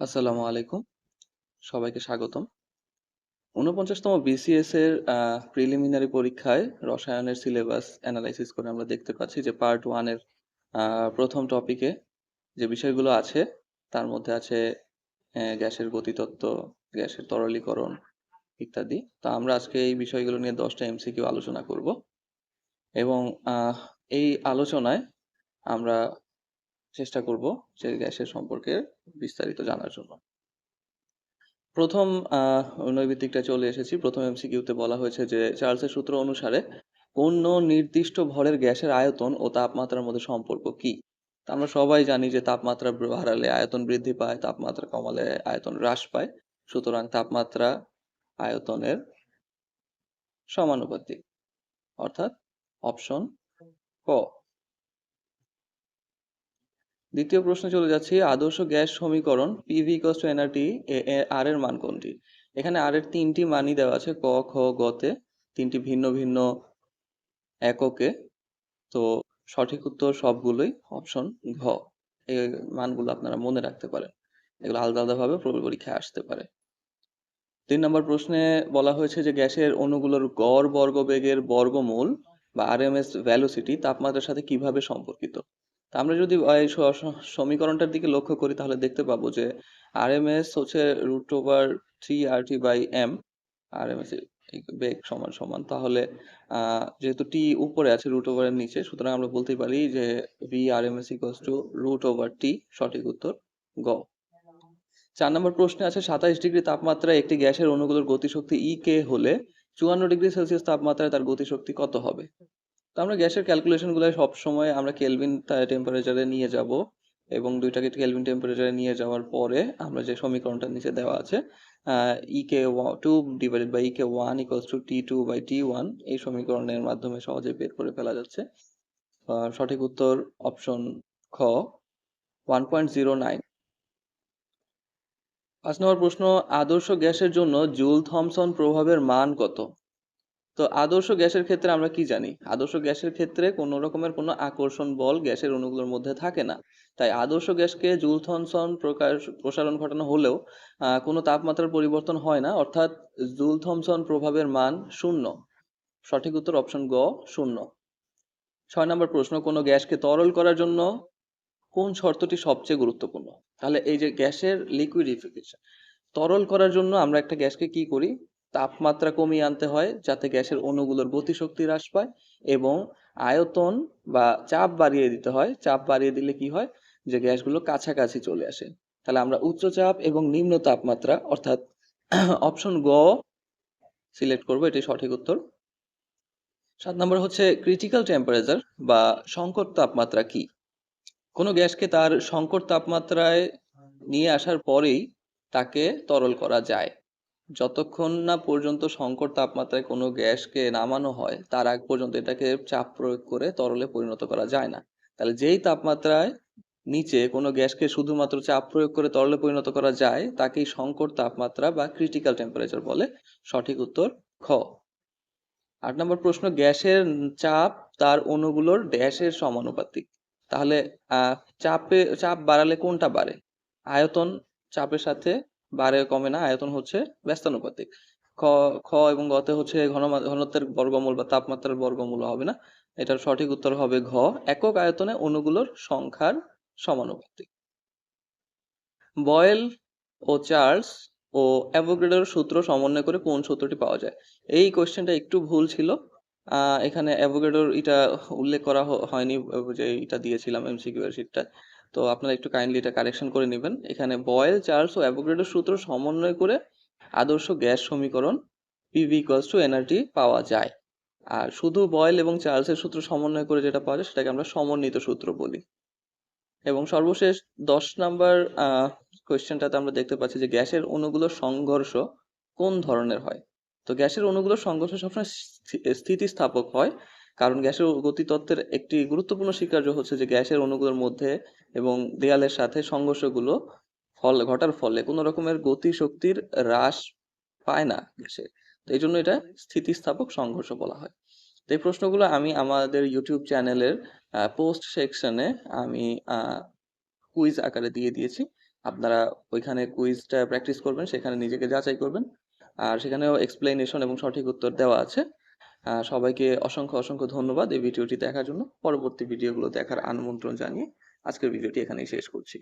আসসালামু আলাইকুম। সবাইকে স্বাগতম। ঊনপঞ্চাশতম বিসিএস এর প্রিলিমিনারি পরীক্ষায় রসায়নের সিলেবাস অ্যানালাইসিস করে আমরা দেখতে পাচ্ছি যে পার্ট ওয়ানের প্রথম টপিকে যে বিষয়গুলো আছে, তার মধ্যে আছে গ্যাসের গতিতত্ত্ব, গ্যাসের তরলীকরণ ইত্যাদি। তো আমরা আজকে এই বিষয়গুলো নিয়ে দশটা এমসিকিউ আলোচনা করব। এবং এই আলোচনায় আমরা চেষ্টা করব যে গ্যাসের সম্পর্কে বিস্তারিত জানার জন্য। প্রথম নৈবিত্তিকটা চলে এসেছি। প্রথম এমসিকিউতে বলা হয়েছে যে চার্লসের সূত্র অনুসারে কোন নির্দিষ্ট ভরের গ্যাসের আয়তন ও তাপমাত্রার মধ্যে সম্পর্ক কি? আমরা সবাই জানি যে তাপমাত্রা বাড়ালে আয়তন বৃদ্ধি পায়, তাপমাত্রা কমালে আয়তন হ্রাস পায়। সুতরাং তাপমাত্রা আয়তনের সমানুপাতিক। অর্থাৎ অপশন ক। দ্বিতীয় প্রশ্নে চলে যাচ্ছি, আদর্শ গ্যাস সমীকরণ PV equals to N R T R এর মান কোনটি? এখানে আর এর তিনটি মানই দেওয়া আছে, ক, খ গতে তিনটি ভিন্ন ভিন্ন এককে, তো সঠিক উত্তর সবগুলোই অপশন ঘ এই মানগুলো আপনারা মনে রাখতে পারেন। এগুলো আলাদা আলাদাভাবে পরীক্ষায় আসতে পারে। তিন নম্বর প্রশ্নে বলা হয়েছে যে গ্যাসের অণুগুলোর গড় বর্গবেগের বর্গমূল বা আরএমএস ভ্যালোসিটি তাপমাত্রার সাথে কীভাবে সম্পর্কিত? তা আমরা যদি এই সমীকরণটার দিকে লক্ষ্য করি, তাহলে দেখতে পাবো যে আর এম এস হচ্ছে root over three R T by M RMS বেগ সমান সমান। তাহলে যেহেতু টি উপরে আছে রুট ওভারের নিচে, সুতরাং আমরা বলতেই পারি যে V R M S equals to root over T সঠিক উত্তর গ। চার নম্বর প্রশ্নে আছে সাতাইশ ডিগ্রি তাপমাত্রায় একটি গ্যাসের অণুগুলোর গতিশক্তি ই কে হলে চুয়ান্ন ডিগ্রি সেলসিয়াস তাপমাত্রায় তার গতিশক্তি কত হবে? আমরা গ্যাসের ক্যালকুলেশনগুলো সবসময় আমরা কেলভিন টেম্পারেচারে নিয়ে যাব এবং দুইটাকে কেলভিন টেম্পারেচারে নিয়ে যাওয়ার পরে আমরা যে সমীকরণটা নিচে দেওয়া আছে E K two divided by E K one equals to T two by T one এই সমীকরণের মাধ্যমে সহজে বের করে ফেলা যাচ্ছে। সঠিক উত্তর অপশন খ ওয়ান পয়েন্ট জিরো নাইন পাঁচ নম্বর প্রশ্ন, আদর্শ গ্যাসের জন্য জুল থমসন প্রভাবের মান কত? তো আদর্শ গ্যাসের ক্ষেত্রে আমরা কি জানি? আদর্শ গ্যাসের ক্ষেত্রে কোনো রকমের কোনো আকর্ষণ বল গ্যাসের অণুগুলোর মধ্যে থাকে না। তাই আদর্শ গ্যাসকে জুল থমসন প্রকাশ, প্রসারণ ঘটানো হলেও কোনো তাপমাত্রার পরিবর্তন হয় না। অর্থাৎ জুল থমসন প্রভাবের মান শূন্য। সঠিক উত্তর অপশন গ, শূন্য। ছয় নম্বর প্রশ্ন, কোনো গ্যাসকে তরল করার জন্য কোন শর্তটি সবচেয়ে গুরুত্বপূর্ণ? তাহলে এই যে গ্যাসের লিকুইডিফিকেশন তরল করার জন্য আমরা একটা গ্যাসকে কি করি? তাপমাত্রা কমিয়ে আনতে হয় যাতে গ্যাসের অণুগুলোর গতিশক্তি হ্রাস পায় এবং আয়তন বা চাপ বাড়িয়ে দিতে হয়। চাপ বাড়িয়ে দিলে কি হয়? যে গ্যাসগুলো কাছাকাছি চলে আসে। তাহলে আমরা উচ্চ চাপ এবং নিম্ন তাপমাত্রা অর্থাৎ অপশন গ সিলেক্ট করব এটি সঠিক উত্তর। সাত নম্বর হচ্ছে ক্রিটিক্যাল টেম্পারেচার বা সংকট তাপমাত্রা কি? কোনো গ্যাসকে তার সংকট তাপমাত্রায় নিয়ে আসার পরেই তাকে তরল করা যায়। যতক্ষণ না পর্যন্ত সংকট তাপমাত্রায় কোনো গ্যাসকে নামানো হয়, তার আগ পর্যন্ত এটাকে চাপ প্রয়োগ করে তরলে পরিণত করা যায় না। তাহলে যেই তাপমাত্রায় নিচে কোনো গ্যাসকে শুধুমাত্র চাপ প্রয়োগ করে তরলে পরিণত করা যায়, তাকেই সংকট তাপমাত্রা বা ক্রিটিক্যাল টেম্পারেচার বলে। সঠিক উত্তর খ। আট নম্বর প্রশ্ন, গ্যাসের চাপ তার অণুগুলোর ড্যাশের সমানুপাতিক। তাহলে চাপে, চাপ বাড়ালে কোনটা বাড়ে? আয়তন চাপের সাথে বাড়ে কমে না, আয়তন হচ্ছে ব্যস্তানুপাতিক। খ খ এবং গতে হচ্ছে ঘন ঘনত্বের বর্গমূল বা তাপমাত্রার বর্গমূল হবে না। এটার সঠিক উত্তর হবে ঘ, একক আয়তনে অণুগুলোর সংখ্যার সমানুপাতিক। বয়েল ও চার্লস ও অ্যাভোগাড্রোর সূত্র সমন্বয় করে কোন সূত্রটি পাওয়া যায়? এই কোয়েশ্চেনটা একটু ভুল ছিল। এখানে অ্যাভোগাড্রোর এটা উল্লেখ করা হয়নি যে এটা দিয়েছিলাম এমসিকিউ এর শিটটা তো আপনারা একটু কাইন্ডলি এটা কারেকশন করে নেবেন। এখানে বয়েল চার্লস ও অ্যাভোগাড্রোর সূত্র সমন্বয় করে আদর্শ গ্যাস সমীকরণ পিভি ইকুয়ালস টু এনার্জি পাওয়া যায়। আর শুধু বয়েল এবং চার্লসের সূত্র সমন্বয় করে যেটা পাওয়া যায়, সেটাকে আমরা সমন্বিত সূত্র বলি। এবং সর্বশেষ দশ নাম্বার কোয়েশ্চেনটাতে আমরা দেখতে পাচ্ছি যে গ্যাসের অণুগুলোর সংঘর্ষ কোন ধরনের হয়? তো গ্যাসের অণুগুলোর সংঘর্ষ সবসময় স্থিতিস্থাপক হয় কারণ গ্যাসের গতিতত্ত্বের একটি গুরুত্বপূর্ণ স্বীকার্য হচ্ছে যে গ্যাসের অণুগুলোর মধ্যে এবং দেয়ালের সাথে সংঘর্ষগুলো ফল, ঘটার ফলে কোনো রকমের গতি শক্তির হ্রাস পায় না গ্যাসে। তো এই জন্য এটা স্থিতিস্থাপক সংঘর্ষ বলা হয়। তো এই প্রশ্নগুলো আমি আমাদের ইউটিউব চ্যানেলের পোস্ট সেকশনে আমি কুইজ আকারে দিয়ে দিয়েছি। আপনারা ওইখানে কুইজটা প্র্যাকটিস করবেন, সেখানে নিজেকে যাচাই করবেন। আর সেখানেও এক্সপ্লেনেশন এবং সঠিক উত্তর দেওয়া আছে। সবাইকে অসংখ্য অসংখ্য ধন্যবাদ এই ভিডিওটি দেখার জন্য। পরবর্তী ভিডিওগুলো দেখার আমন্ত্রণ জানিয়ে আজকের ভিডিওটি এখানেই শেষ করছি।